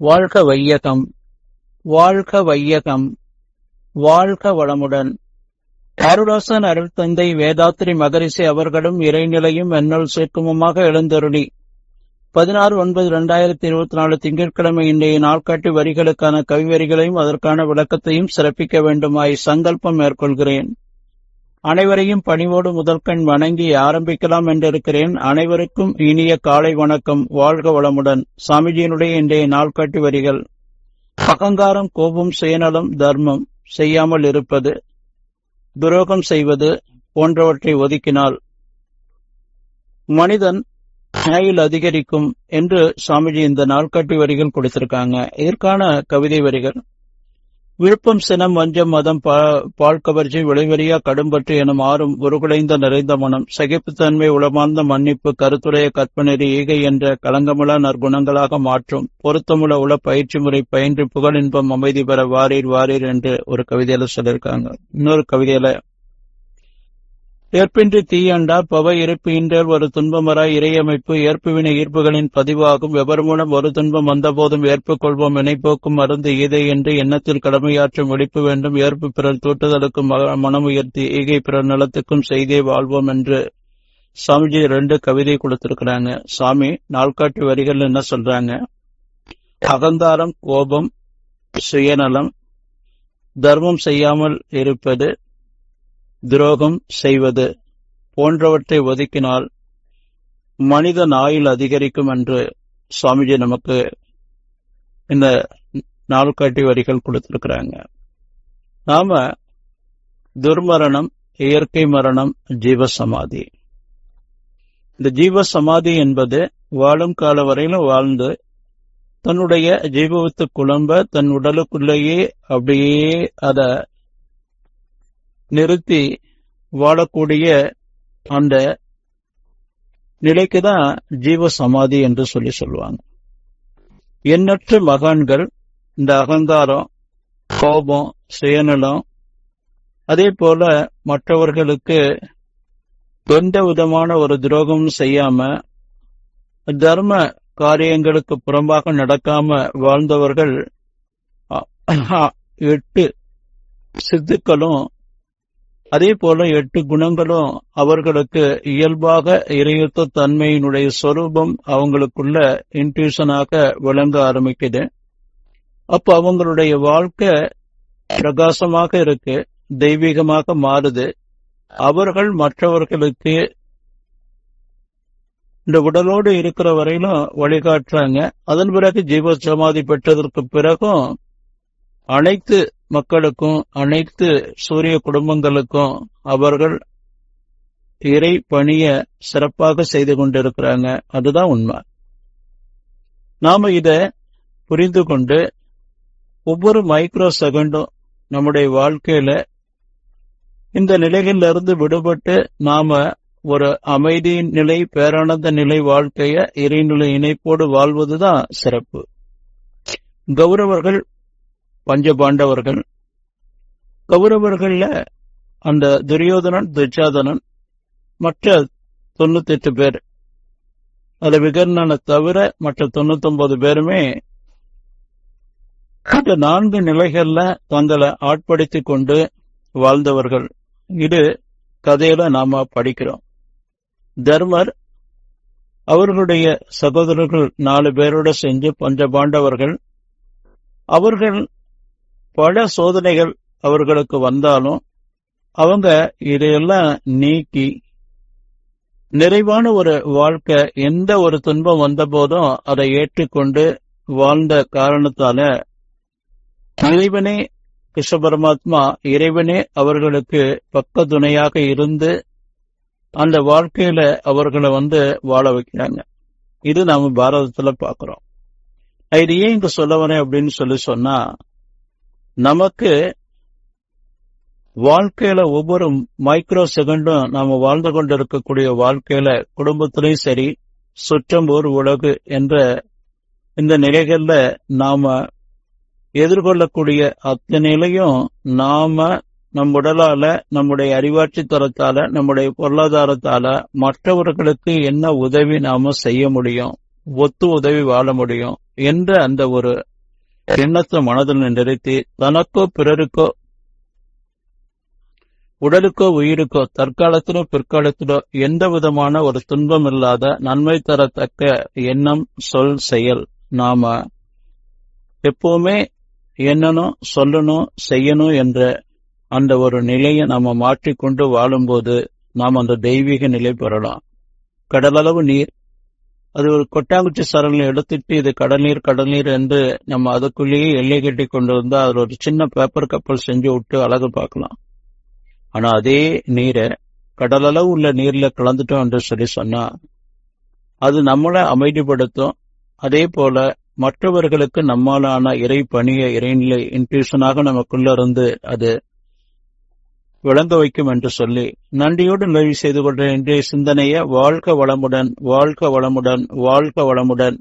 வாழ்க வையகம் வாழ்க வையகம் வாழ்க வளமுடன். அருளாசன் அருள் தந்தை வேதாத்திரி மகரிஷி அவர்களும் இறைநிலையும் என்னுள் சேர்க்குமமாக எழுந்தருளி. பதினாறு ஒன்பது இரண்டாயிரத்தி இருபத்தி நாலு திங்கட்கிழமை இன்றைய நாட்காட்டி வரிகளுக்கான கவிவரிகளையும் அதற்கான விளக்கத்தையும் சிறப்பிக்க வேண்டுமாய் சங்கல்பம் மேற்கொள்கிறேன். அனைவரையும் பணிவோடு முதற்கண் வணங்கி ஆரம்பிக்கலாம் என்றிருக்கிறேன். அனைவருக்கும் இனிய காலை வணக்கம். வாழ்க வளமுடன். சாமிஜியினுடைய இன்றைய நாள்காட்டி வரிகள். அகங்காரம் கோபம் சுயநலம் தர்மம் செய்யாமல் இருப்பது துரோகம் செய்வது போன்றவற்றை ஒதுக்கினால் மனிதன் ஆயுள் அதிகரிக்கும் என்று சுவாமிஜி இந்த நாள்காட்டி வரிகள் கொடுத்திருக்காங்க. இதற்கான கவிதை வரிகள். விழுப்பம் சினம் வஞ்சம் மதம் பால் கவர்ச்சி கடும்பற்று எனும் ஆறும் உருகுலைந்த நிறைந்த மனம் சகிப்புத்தன்மை உளமார்ந்த மன்னிப்பு கருத்துடைய கற்பநெறி ஈகை என்ற கலங்கமுள நற்குணங்களாக மாற்றும் பொருத்தமுள்ள உள பயிற்சி முறை பயின்று புகழின்பம் அமைதி பெற வாரீர் வாரீர் என்று ஒரு கவிதையில சொல்லியிருக்காங்க. இன்னொரு கவிதையில ஏற்பின்றி தீயண்டா பவ இருப்பு இன்றல் ஒரு துன்பமராய் இறையமைப்பு ஏற்புவினை ஈர்ப்புகளின் பதிவாகும். எவர் மூலம் ஒரு துன்பம் வந்தபோதும் ஏற்புக்கொள்வோம். இணைப்போக்கும் மருந்து ஈதை என்று எண்ணத்தில் கடமையாற்றும் ஒழிப்பு வேண்டும். ஏற்பு பிறர் தூட்டுதலுக்கும் மனம் உயர்த்தி ஈகை பிறர் நலத்துக்கும் செய்தே வாழ்வோம் என்று சாமிஜி ரெண்டு கவிதை கொடுத்திருக்கிறாங்க. சாமி நாள்காட்டி வரிகள் என்ன சொல்றாங்க? அகந்தாரம் கோபம் சுயநலம் தர்மம் செய்யாமல் இருப்பது துரோகம் செய்வது போன்றவற்றை ஒதுக்கினால் மனிதன் ஆயுள் அதிகரிக்கும் என்று சுவாமிஜி நமக்கு இந்த நாள்காட்டி வரிகள் கொடுத்திருக்கிறாங்க. நாம துர்மரணம் இயற்கை மரணம் ஜீவசமாதி. இந்த ஜீவசமாதி என்பது வாழும் கால வரையிலும் வாழ்ந்து தன்னுடைய ஜீவத்து குழம்ப தன் உடலுக்குள்ளேயே அப்படியே அத நிறுத்தி வாழக்கூடிய அந்த நிலைக்கு தான் ஜீவ சமாதி என்று சொல்லி சொல்லுவாங்க. எண்ணற்ற மகான்கள் இந்த அகங்காரம் கோபம் சுயநலம் அதே போல மற்றவர்களுக்கு எந்த விதமான ஒரு துரோகமும் செய்யாம தர்ம காரியங்களுக்கு புறம்பாக நடக்காம வாழ்ந்தவர்கள் எட்டு சித்துக்களும் அதே போல எட்டு குணங்களும் அவர்களுக்கு இயல்பாக இறையுத்த தன்மையினுடைய சொரூபம் அவங்களுக்குள்ள இன்ட்யூஷனாக விளங்க ஆரம்பிக்குது. அப்போ அவங்களுடைய வாழ்க்கை பிரகாசமாக இருக்கு தெய்வீகமாக மாறுது. அவர்கள் மற்றவர்களுக்கு இந்த உடலோடு இருக்கிற வரையிலும் வழிகாட்டுறாங்க. அதன் பிறகு ஜீவ சமாதி பெற்றதற்கு பிறகும் அனைத்து மக்களுக்கும் அனைத்து சூரிய குடும்பங்களுக்கும் அவர்கள் இறை பணிய சிறப்பாக செய்து கொண்டிருக்கிறாங்க. அதுதான் உண்மை. நாம இத புரிந்து கொண்டு ஒவ்வொரு மைக்ரோ செகண்டும் நம்முடைய வாழ்க்கையில இந்த நிலைகளிலிருந்து விடுபட்டு நாம ஒரு அமைதியின் நிலை பேரானந்த நிலை வாழ்க்கைய இறைநிலை இணைப்போடு வாழ்வதுதான் சிறப்பு. கௌரவர்கள் பஞ்சபாண்டவர்கள். கௌரவர்கள்ல அந்த துரியோதனன் துச்சாதனன் மற்ற தொண்ணூத்தி எட்டு பேர். அது விகர்ணனை தவிர மற்ற தொண்ணூத்தொன்பது பேருமே இந்த நான்கு நிலைகள்ல தங்களை ஆட்படுத்திக் கொண்டு வாழ்ந்தவர்கள். இது கதையில நாம படிக்கிறோம். தர்மர் அவர்களுடைய சகோதரர்கள் நாலு பேரோட செஞ்சு பஞ்ச பாண்டவர்கள் அவர்கள் பல சோதனைகள் அவர்களுக்கு வந்தாலும் அவங்க இதையெல்லாம் நீக்கி நிறைவான ஒரு வாழ்க்கை எந்த ஒரு துன்பம் வந்த போதும் அதை ஏற்றுக்கொண்டு வாழ்ந்த காரணத்தால இறைவனே கிருஷ்ண பரமாத்மா இறைவனே அவர்களுக்கு பக்க துணையாக இருந்து அந்த வாழ்க்கையில அவர்களை வந்து வாழ வைக்கிறாங்க. இது நாம பாரதத்துல பாக்குறோம். இது ஏன் இங்க சொல்ல வரேன் அப்படின்னு சொல்லி சொன்னா நமக்கு வாழ்க்கையில ஒவ்வொரு மைக்ரோ செகண்டும் நாம வாழ்ந்து கொண்டிருக்கக்கூடிய வாழ்க்கையில குடும்பத்திலையும் சரி சுற்றம் ஒரு உலகு என்ற இந்த நிலைகள்ல நாம எதிர்கொள்ளக்கூடிய அத்தனையிலையும் நாம நம் உடலால நம்முடைய அறிவாட்சி தரத்தால நம்முடைய பொருளாதாரத்தால மற்றவர்களுக்கு என்ன உதவி நாம செய்ய முடியும் ஒத்து உதவி வாழ முடியும் என்ற அந்த ஒரு எண்ணத்தை மனதில் நிறுத்தி தனக்கோ பிறருக்கோ? உடலுக்கோ உயிருக்கோ? தற்காலத்திலோ பிற்காலத்திலோ எந்த விதமான ஒரு துன்பம் இல்லாத நன்மை தரத்தக்க எண்ணம் சொல் செயல் நாம எப்பவுமே எண்ணணும் சொல்லணும் செய்யணும் என்ற அந்த ஒரு நிலையை நாம மாற்றிக்கொண்டு வாழும்போது நாம் அந்த தெய்வீக நிலை பெறலாம். கடலளவு நீர் அது ஒரு கொட்டாங்குச்சி சரலில் எடுத்துட்டு இது கடல் நீர் கடல் நீர் என்று நம்ம அதுக்குள்ளேயே எல்லை கட்டி கொண்டு வந்தா அதுல ஒரு சின்ன பேப்பர் கப்பல் செஞ்சு விட்டு அழகு பார்க்கலாம். ஆனா அதே நீரை கடலளவு உள்ள நீர்ல கலந்துட்டோம் என்று சொல்லி சொன்னா அது நம்மளை அமைதிப்படுத்தும். அதே போல மற்றவர்களுக்கு நம்மாலான இறை பணிய இறைநிலை இன்ட்யூஷனாக நமக்குள்ள இருந்து அது விளங்க வைக்கும் என்று சொல்லி நன்றியோடு நிறைவு செய்து கொண்ட இன்றைய சிந்தனைய வாழ்க வளமுடன் வாழ்க வளமுடன் வாழ்க வளமுடன்.